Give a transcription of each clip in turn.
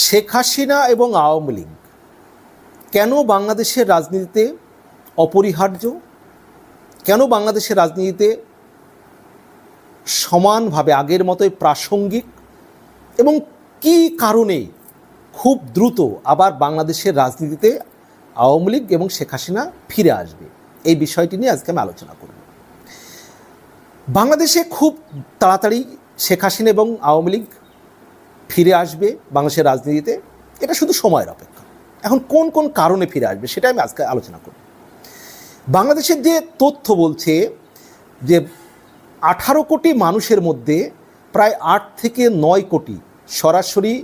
শেখ হাসিনা এবং আওয়ামী লীগ কেন বাংলাদেশের রাজনীতিতে অপরিহার্য? কেন বাংলাদেশের রাজনীতিতে সমানভাবে আগের মতোই প্রাসঙ্গিক? এবং কী কারণে খুব দ্রুত আবার বাংলাদেশের রাজনীতিতে আওয়ামী লীগ এবং শেখ হাসিনা ফিরে আসবে? এই বিষয়টি নিয়ে আজকে আমি আলোচনা করব। বাংলাদেশে খুব তাড়াতাড়ি শেখ হাসিনা এবং আওয়ামী লীগ ফিরে আসবে বাংলাদেশের রাজনীতিতে, এটা শুধু সময়ের অপেক্ষা। এখন কোন কোন কারণে ফিরে আসবে সেটা আমি আজকে আলোচনা করব। বাংলাদেশের যে তথ্য বলছে যে আঠারো কোটি মানুষের মধ্যে প্রায় আট থেকে নয় কোটি সরাসরি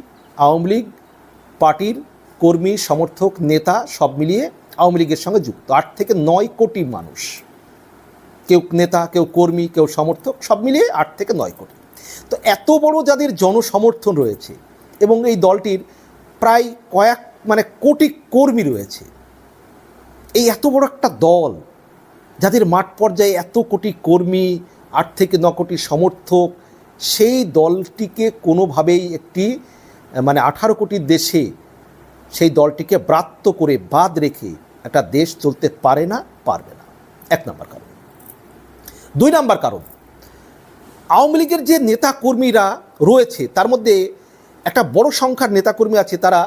আওয়ামী লীগ পার্টির কর্মী, সমর্থক, নেতা সব মিলিয়ে আওয়ামী লীগের সঙ্গে যুক্ত। আট থেকে নয় কোটি মানুষ। কেউ নেতা, কেউ কর্মী, কেউ সমর্থক সব মিলিয়ে আট থেকে নয় কোটি। তো এত বড় যাদের জনসমর্থন রয়েছে এবং এই দলটির প্রায় কয়েক মানে কোটি কর্মী রয়েছে, এই এত বড় একটা দল, যাদের মাঠ পর্যায়ে এত কোটি কর্মী, আট থেকে ন কোটি সমর্থক, সেই দলটিকে কোনোভাবেই একটি মানে আঠারো কোটি দেশে সেই দলটিকে ব্রাত্য করে বাদ রেখে একটা দেশ চলতে পারে না, পারবে না। এক নম্বর কারণ। দুই নম্বর কারণ আওয়ামী লীগের যে নেতা কর্মীরা রয়েছে, তার মধ্যে একটা বড় সংখ্যার নেতাকর্মী আছে, তারা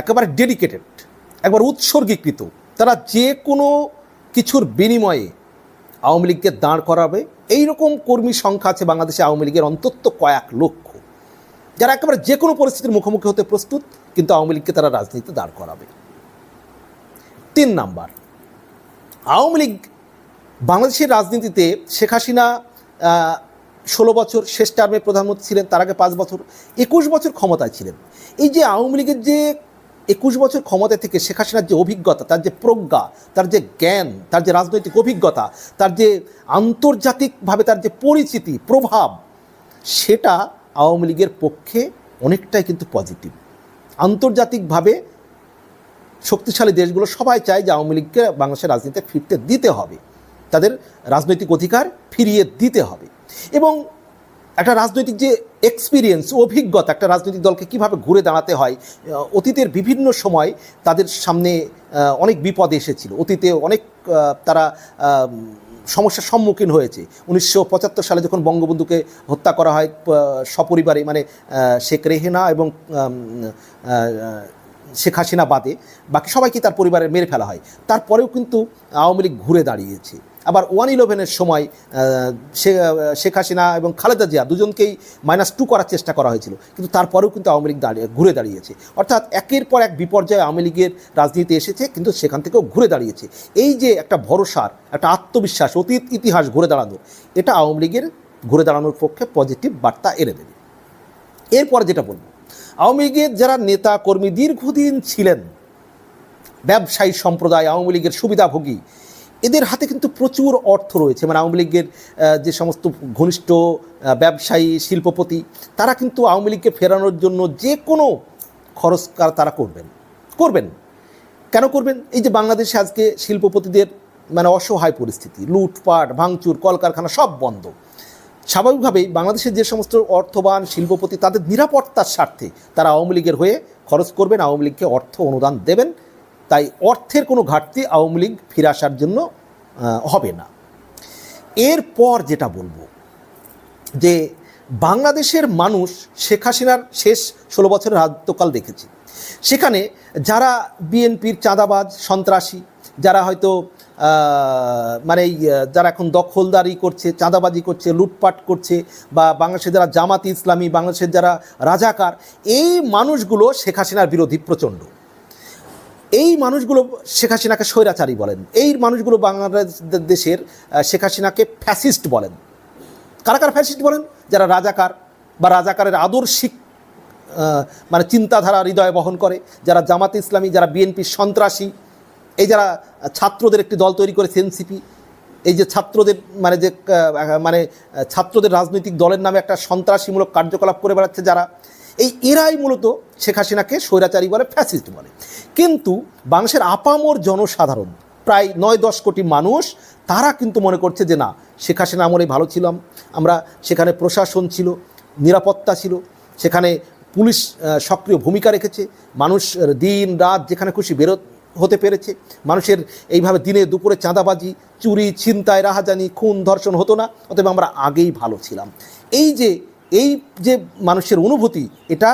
একেবারে ডেডিকেটেড একবার উৎসর্গীকৃত। তারা যে কোনো কিছুর বিনিময়ে আওয়ামী লীগকে দাঁড় করাবে। এই রকম কর্মী সংখ্যা আছে বাংলাদেশে আওয়ামী লীগের অন্তত কয়েক লক্ষ। যারা একেবারে যে কোনো পরিস্থিতির মুখোমুখি হতে প্রস্তুত, কিন্তু আওয়ামী লীগকে তারা রাজনীতিতে দাঁড় করাবে। তিন নাম্বার, আওয়ামী লীগ বাংলাদেশের রাজনীতিতে শেখ হাসিনা ষোলো বছর শেষ টার্মে প্রধানমন্ত্রী ছিলেন, তার আগে পাঁচ বছর, একুশ বছর ক্ষমতায় ছিলেন। এই যে আওয়ামী লীগের যে একুশ বছর ক্ষমতা থেকে শেখ হাসিনার যে অভিজ্ঞতা, তার যে প্রজ্ঞা, তার যে জ্ঞান, তার যে রাজনৈতিক অভিজ্ঞতা, তার যে আন্তর্জাতিকভাবে তার যে পরিচিতি, প্রভাব, সেটা আওয়ামী লীগের পক্ষে অনেকটাই কিন্তু পজিটিভ আন্তর্জাতিকভাবে শক্তিশালী দেশগুলো সবাই চায় যে আওয়ামী লীগকে বাংলাদেশের রাজনীতিতে ফিরতে দিতে হবে। তাদের রাজনৈতিক অধিকার ফিরিয়ে দিতে হবে। এবং একটা রাজনৈতিক যে এক্সপিরিয়েন্স অভিজ্ঞতা একটা রাজনৈতিক দলকে কীভাবে ঘুরে দাঁড়াতে হয় অতীতের বিভিন্ন সময় তাদের সামনে অনেক বিপদ এসেছিল। অতীতে অনেক তারা সমস্যার সম্মুখীন হয়েছে। উনিশশো পঁচাত্তর সালে যখন বঙ্গবন্ধুকে হত্যা করা হয় সপরিবারে মানে শেখ রেহেনা এবং শেখ হাসিনা বাদে, বাকি সবাইকে তার পরিবারে মেরে ফেলা হয়। তারপরেও কিন্তু আওয়ামী লীগ ঘুরে দাঁড়িয়েছে। আবার ওয়ান ইলেভেনের সময় শেখ হাসিনা এবং খালেদা জিয়া দুজনকেই মাইনাস টু করার চেষ্টা করা হয়েছিল। কিন্তু তারপরেও কিন্তু আওয়ামী লীগ দাঁড়িয়ে, ঘুরে দাঁড়িয়েছে। অর্থাৎ একের পর এক বিপর্যয় আওয়ামী লীগের রাজনীতি এসেছে, কিন্তু সেখান থেকেও ঘুরে দাঁড়িয়েছে। এই যে একটা ভরসার, একটা আত্মবিশ্বাস, অতীত ইতিহাস ঘুরে দাঁড়ানো এটা আওয়ামী লীগের ঘুরে দাঁড়ানোর পক্ষে পজিটিভ বার্তা এনে দেবে। এরপর যেটা বলব, আওয়ামী লীগের যারা নেতা কর্মী দীর্ঘদিন ছিলেন, ব্যবসায়ী সম্প্রদায়, আওয়ামী লীগের সুবিধাভোগী এদের হাতে কিন্তু প্রচুর অর্থ রয়েছে। মানে আওয়ামী লীগের যে সমস্ত ঘনিষ্ঠ ব্যবসায়ী, শিল্পপতি, তারা কিন্তু আওয়ামী লীগকে ফেরানোর জন্য যে কোনো খরচ তারা করবেন। করবেন। কেন করবেন? এই যে বাংলাদেশে আজকে শিল্পপতিদের মানে অসহায় পরিস্থিতি, লুটপাট, ভাঙচুর, কলকারখানা সব বন্ধ। স্বাভাবিকভাবেই বাংলাদেশের যে সমস্ত অর্থবান শিল্পপতি, তাদের নিরাপত্তার স্বার্থে তারা আওয়ামী লীগের হয়ে খরচ করবেন, আওয়ামী লীগকে অর্থ অনুদান দেবেন। তাই অর্থের কোনো ঘাটতি আওয়ামী লীগ ফিরে আসার জন্য হবে না। এরপর যেটা বলব, যে বাংলাদেশের মানুষ শেখ হাসিনার শেষ ষোলো বছরের রাজত্বকাল দেখেছি। সেখানে যারা বিএনপির চাঁদাবাজ, সন্ত্রাসী, যারা হয়তো মানে যারা এখন দখলদারি করছে, চাঁদাবাজি করছে, লুটপাট করছে, বা বাংলাদেশের যারা জামাতি ইসলামী, বাংলাদেশের যারা রাজাকার, এই মানুষগুলো শেখ হাসিনার বিরোধী প্রচণ্ড। এই মানুষগুলো শেখ হাসিনাকে স্বৈরাচারী বলেন। এই মানুষগুলো বাংলাদেশের আহ, শেখ হাসিনাকে ফ্যাসিস্ট বলেন। কারা কারা ফ্যাসিস্ট বলেন? যারা রাজাকার বা রাজাকারের আদর্শিক মানে চিন্তাধারা হৃদয়ে বহন করে যারা জামাত ইসলামী যারা বিএনপি সন্ত্রাসী এই যারা ছাত্রদের একটি দল তৈরি করেছে এনসিপি এই যে ছাত্রদের মানে যে মানে ছাত্রদের রাজনৈতিক দলের নামে একটা সন্ত্রাসীমূলক কার্যকলাপ করে বেড়াচ্ছে যারা এই এরাই মূলত শেখ হাসিনাকে স্বৈরাচারী বলে, ফ্যাসিস্ট বলে। কিন্তু বাংলাদেশের আপামর জনসাধারণ, প্রায় নয় দশ কোটি মানুষ, তারা কিন্তু মনে করছে যে না, শেখ হাসিনা আমলে ভালো ছিলাম আমরা সেখানে প্রশাসন ছিল, নিরাপত্তা ছিল, সেখানে পুলিশ সক্রিয় ভূমিকা রেখেছে। মানুষ দিন, রাত যেখানে খুশি বেরো, হতে পেরেছে। মানুষের এইভাবে দিনে দুপুরে চাঁদাবাজি, চুরি, ছিনতাই, রাহাজানি, খুন, ধর্ষণ হতো না, অতএব আমরা আগেই ভালো ছিলাম। এই যে এই যে মানুষের অনুভূতি, এটা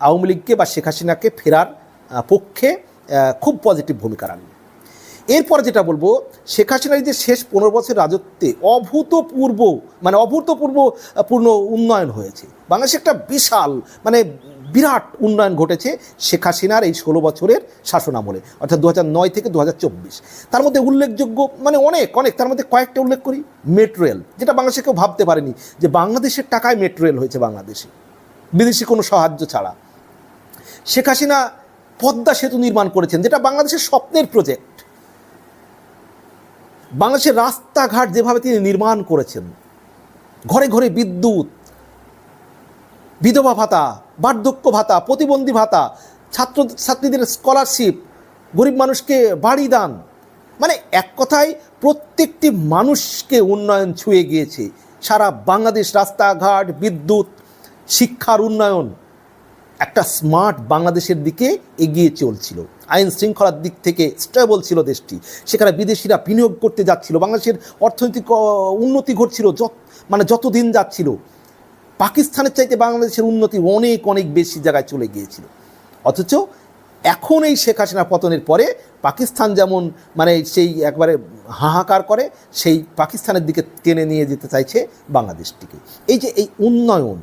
আওয়ামী লীগকে বা শেখ হাসিনাকে ফেরার পক্ষে খুব পজিটিভ ভূমিকা রাখবে। এরপর যেটা বলব, শেখ হাসিনার যে শেষ পনেরো বছর রাজত্বে অভূতপূর্ব মানে অভূতপূর্ব পূর্ণ উন্নয়ন হয়েছে। বাংলাদেশে একটা বিশাল মানে বিরাট উন্নয়ন ঘটেছে শেখ হাসিনার এই ষোলো বছরের শাসন আমলে, অর্থাৎ দু নয় থেকে দু হাজার চব্বিশ। তার মধ্যে উল্লেখযোগ্য মানে অনেক অনেক, তার মধ্যে কয়েকটা উল্লেখ করি। মেট্রো রেল, যেটা বাংলাদেশে কেউ ভাবতে পারেনি যে বাংলাদেশের টাকায় মেট্রো রেল হয়েছে বাংলাদেশে। বিদেশি কোনো সাহায্য ছাড়া। শেখ হাসিনা পদ্মা সেতু নির্মাণ করেছেন, যেটা বাংলাদেশের স্বপ্নের প্রজেক্ট বাংলাদেশের রাস্তাঘাট যেভাবে তিনি নির্মাণ করেছেন, ঘরে ঘরে বিদ্যুৎ বিধবা ভাতা, বার্ধক্য ভাতা, প্রতিবন্ধী ভাতা, ছাত্র, ছাত্রীদের স্কলারশিপ গরিব মানুষকে বাড়ি দান। মানে এক কথায় প্রত্যেকটি মানুষকে উন্নয়ন ছুঁয়ে গিয়েছে। সারা বাংলাদেশ রাস্তাঘাট, বিদ্যুৎ, শিক্ষার উন্নয়ন একটা স্মার্ট বাংলাদেশের দিকে এগিয়ে চলছিল। আইন শৃঙ্খলার দিক থেকে স্টেবল ছিল দেশটি। সেখানে বিদেশিরা বিনিয়োগ করতে যাচ্ছিল। বাংলাদেশের অর্থনৈতিক উন্নতি ঘটছিল যত মানে যত দিন যাচ্ছিল। পাকিস্তানের চাইতে বাংলাদেশের উন্নতি অনেক অনেক বেশি জায়গায় চলে গিয়েছিল। অথচ এখন এই শেখ হাসিনা পতনের পরে পাকিস্তান যেমন মানে সেই একবারে হাহাকার করে, সেই পাকিস্তানের দিকে টেনে নিয়ে যেতে চাইছে বাংলাদেশটিকে। এই যে এই উন্নয়ন,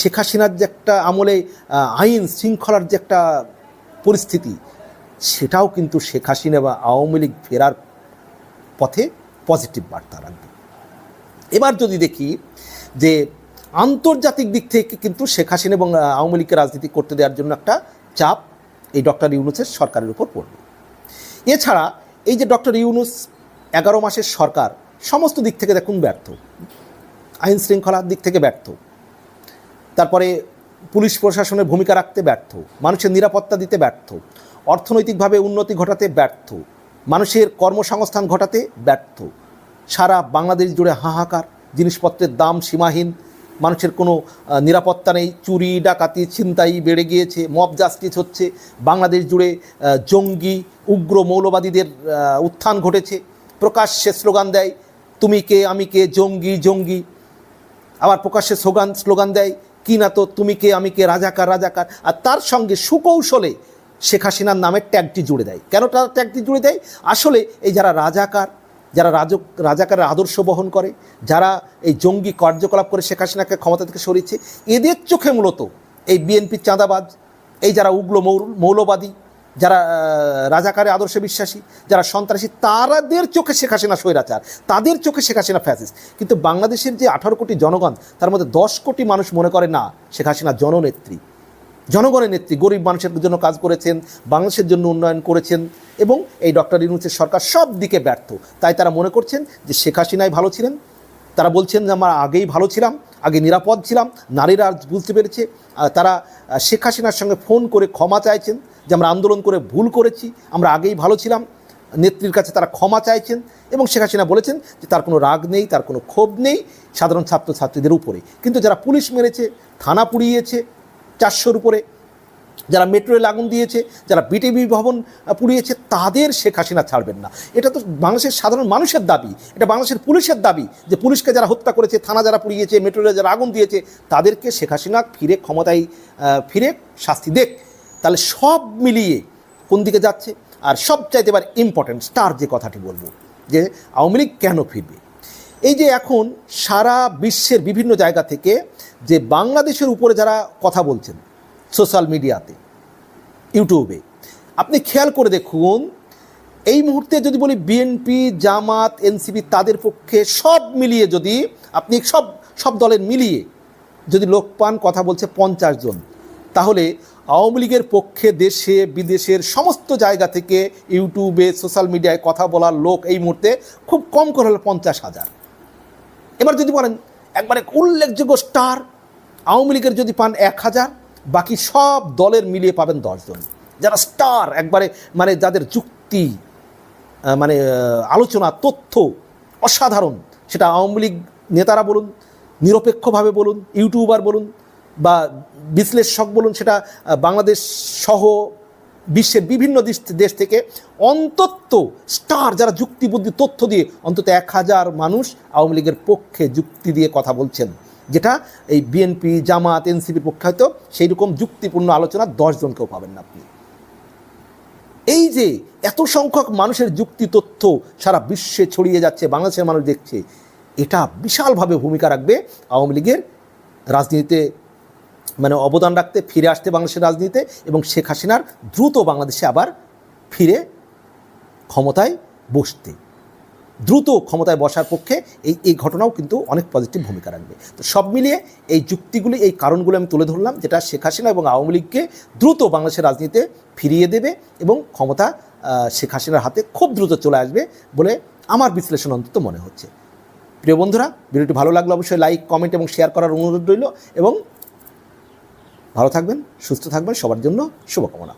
শেখ হাসিনার যে একটা আমলে আইন শৃঙ্খলার যে একটা পরিস্থিতি, সেটাও কিন্তু শেখ হাসিনা বা আওয়ামী লীগ ফেরার পথে পজিটিভ বার্তা রাখবে। এবার যদি দেখি যে আন্তর্জাতিক দিক থেকে কিন্তু শেখ হাসিনা এবং আওয়ামী লীগকে রাজনীতি করতে দেওয়ার জন্য একটা চাপ এই ডক্টর ইউনুসের সরকারের উপর পড়বে। এছাড়া এই যে ডক্টর ইউনুস এগারো মাসের সরকার, সমস্ত দিক থেকে দেখুন ব্যর্থ। আইন শৃঙ্খলার দিক থেকে ব্যর্থ। তারপরে পুলিশ প্রশাসনের ভূমিকা রাখতে ব্যর্থ। মানুষের নিরাপত্তা দিতে ব্যর্থ। অর্থনৈতিকভাবে উন্নতি ঘটাতে ব্যর্থ। মানুষের কর্মসংস্থান ঘটাতে ব্যর্থ। সারা বাংলাদেশ জুড়ে হাহাকার। জিনিসপত্রের দাম সীমাহীন, মানুষের কোনো নিরাপত্তা নেই, চুরি, ডাকাতি, ছিনতাই বেড়ে গিয়েছে মব জাস্টিস হচ্ছে, বাংলাদেশ জুড়ে জঙ্গি, উগ্র মৌলবাদীদের উত্থান ঘটেছে, প্রকাশ্যে স্লোগান দেয়, তুমি কে, আমি কে, জঙ্গি জঙ্গি? আবার প্রকাশ্যে স্লোগান স্লোগান দেয়, কি না তো, তুমি কে, আমি কে, রাজাকার রাজাকার? আর তার সঙ্গে সুকৌশলে শেখ হাসিনার নামের ট্যাগটি জুড়ে দেয়। কেন তার ট্যাগটি জুড়ে দেয়? আসলে এই যারা রাজাকার যারা রাজ রাজাকারের আদর্শ বহন করে, যারা এই জঙ্গি কার্যকলাপ করে শেখ হাসিনাকে ক্ষমতা থেকে সরিয়েছে, এদের চোখে মূলত এই বিএনপির চাঁদাবাজ, এই যারা উগ্র মৌল- মৌলবাদী, যারা রাজাকারে আদর্শে বিশ্বাসী, যারা সন্ত্রাসী, তারাদের চোখে শেখ হাসিনা স্বৈরাচার, তাদের চোখে শেখ হাসিনা ফ্যাসিস্ট। কিন্তু বাংলাদেশের যে আঠারো কোটি জনগণ, তার মধ্যে দশ কোটি মানুষ মনে করে না, শেখ হাসিনা জননেত্রী। জনগণের নেত্রী, গরিব মানুষের জন্য কাজ করেছেন, বাংলাদেশের জন্য উন্নয়ন করেছেন এবং এই ডক্টর ইউনুসের সরকার সব দিকে ব্যর্থ। তাই তারা মনে করছেন যে শেখ হাসিনাই ভালো ছিলেন। তারা বলছেন যে আমরা আগেই ভালো ছিলাম, আগে নিরাপদ ছিলাম, নারীরা বুঝতে পেরেছে। তারা শেখ হাসিনার সঙ্গে ফোন করে ক্ষমা চাইছেন যে আমরা আন্দোলন করে ভুল করেছি, আমরা আগেই ভালো ছিলাম। নেত্রীর কাছে তারা ক্ষমা চাইছেন এবং শেখ হাসিনা বলেছেন যে তার কোনো রাগ নেই, তার কোনো ক্ষোভ নেই সাধারণ ছাত্রছাত্রীদের উপরে। কিন্তু যারা পুলিশ মেরেছে, থানা পুড়িয়েছে চারশোর উপরে। যারা মেট্রো রেল আগুন দিয়েছে, যারা বিটিভি ভবন পুড়িয়েছে, তাদের শেখ হাসিনা ছাড়বেন না। এটা তো বাংলাদেশের সাধারণ মানুষের দাবি। এটা বাংলাদেশের পুলিশের দাবি যে পুলিশকে যারা হত্যা করেছে, থানা যারা পুড়িয়েছে মেট্রো রেল যারা আগুন দিয়েছে, তাদেরকে শেখ হাসিনা ফিরে ক্ষমতায় ফিরে শাস্তি দেখ তাহলে সব মিলিয়ে কোন দিকে যাচ্ছে? আর সবচাইতে এবার ইম্পর্ট্যান্ট স্টার যে কথাটি বলব, যে আওয়ামী লীগ কেন ফিরবে? এই যে এখন সারা বিশ্বের বিভিন্ন জায়গা থেকে যে বাংলাদেশের উপরে যারা কথা বলছেন সোশ্যাল মিডিয়াতে, ইউটিউবে, আপনি খেয়াল করে দেখুন, এই মুহূর্তে যদি বলি বিএনপি জামাত এনসিপি তাদের পক্ষে সব মিলিয়ে যদি আপনি সব সব দলের মিলিয়ে যদি লোক পান কথা বলছে পঞ্চাশ জন, তাহলে আওয়ামী লীগের পক্ষে দেশে, বিদেশের সমস্ত জায়গা থেকে ইউটিউবে, সোশ্যাল মিডিয়ায় কথা বলার লোক এই মুহূর্তে খুব কম করে হলো পঞ্চাশ হাজার। এবার যদি বলেন, একবারে উল্লেখযোগ্য স্টার আওয়ামী লীগের যদি পান এক হাজার, বাকি সব দলের মিলিয়ে পাবেন দশজন। যারা স্টার, একবারে মানে যাদের যুক্তি মানে আলোচনা, তথ্য অসাধারণ, সেটা আওয়ামী লীগ নেতারা বলুন, নিরপেক্ষভাবে বলুন, ইউটিউবার বলুন, বা বিশ্লেষক বলুন, সেটা বাংলাদেশ সহ বিশ্বের বিভিন্ন দেশ থেকে অন্তত স্টার, যারা যুক্তিবুদ্ধি তথ্য দিয়ে অন্তত এক হাজার মানুষ আওয়ামী লীগের পক্ষে যুক্তি দিয়ে কথা বলছেন। যেটা এই বিএনপি জামাত এনসিপির পক্ষে হয়তো সেই রকম যুক্তিপূর্ণ আলোচনা দশজনকেও পাবেন না আপনি। এই যে এত সংখ্যক মানুষের যুক্তি তথ্য সারা বিশ্বে ছড়িয়ে যাচ্ছে, বাংলাদেশের মানুষ দেখছে, এটা বিশালভাবে ভূমিকা রাখবে আওয়ামী লীগের রাজনীতিতে মানে অবদান রাখতে, ফিরে আসতে বাংলাদেশের রাজনীতিতে এবং শেখ হাসিনার দ্রুত বাংলাদেশে আবার ফিরে ক্ষমতায় বসতে। দ্রুত ক্ষমতায় বসার পক্ষে এই এই ঘটনাও কিন্তু অনেক পজিটিভ ভূমিকা রাখবে। তো সব মিলিয়ে এই যুক্তিগুলি, এই কারণগুলো আমি তুলে ধরলাম, যেটা শেখ হাসিনা এবং আওয়ামী লীগকে দ্রুত বাংলাদেশের রাজনীতিতে ফিরিয়ে দেবে এবং ক্ষমতা শেখ হাসিনার হাতে খুব দ্রুত চলে আসবে বলে আমার বিশ্লেষণ অন্তত মনে হচ্ছে। প্রিয় বন্ধুরা, ভিডিওটি ভালো লাগলে অবশ্যই লাইক কমেন্ট এবং শেয়ার করার অনুরোধ রইল এবং ভালো থাকবেন, সুস্থ থাকবেন, সবার জন্য শুভকামনা।